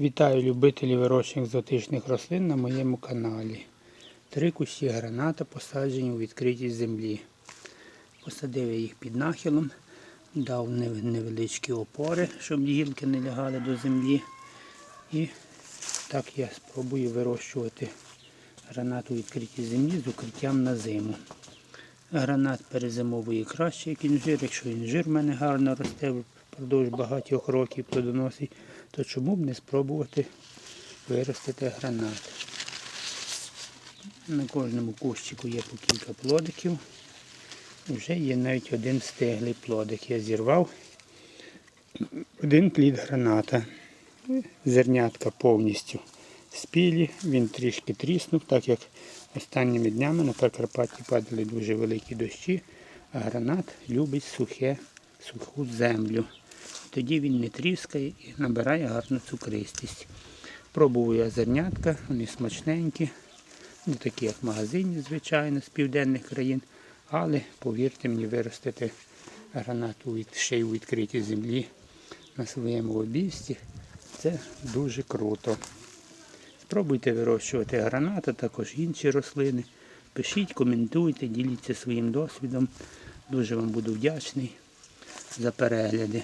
Вітаю любителів вирощення екзотичних рослин на моєму каналі. Три кущі граната посаджені у відкритій землі. Посадив я їх під нахилом, дав невеличкі опори, щоб гілки не лягали до землі. І так я спробую вирощувати гранат у відкритій землі з укриттям на зиму. Гранат перезимовує краще, як інжир. Якщо інжир в мене гарно росте впродовж багатьох років плодоносить, то чому б не спробувати виростити гранат? На кожному кущику є по кілька плодиків. Вже є навіть один стиглий плодик. Я зірвав один плід граната. Зернятка повністю спілі, він трішки тріснув, так як останніми днями на Прикарпатті падали дуже великі дощі, а гранат любить сухе, суху землю. Тоді він не тріскає і набирає гарну цукристість. Пробував я зернятка, вони смачненькі, не такі, як в магазині, звичайно, з південних країн. Але повірте мені, виростити гранат у від- ще й у відкритій землі на своєму обійсті. Це дуже круто. Спробуйте вирощувати гранат, а також інші рослини. Пишіть, коментуйте, діліться своїм досвідом. Дуже вам буду вдячний за перегляди.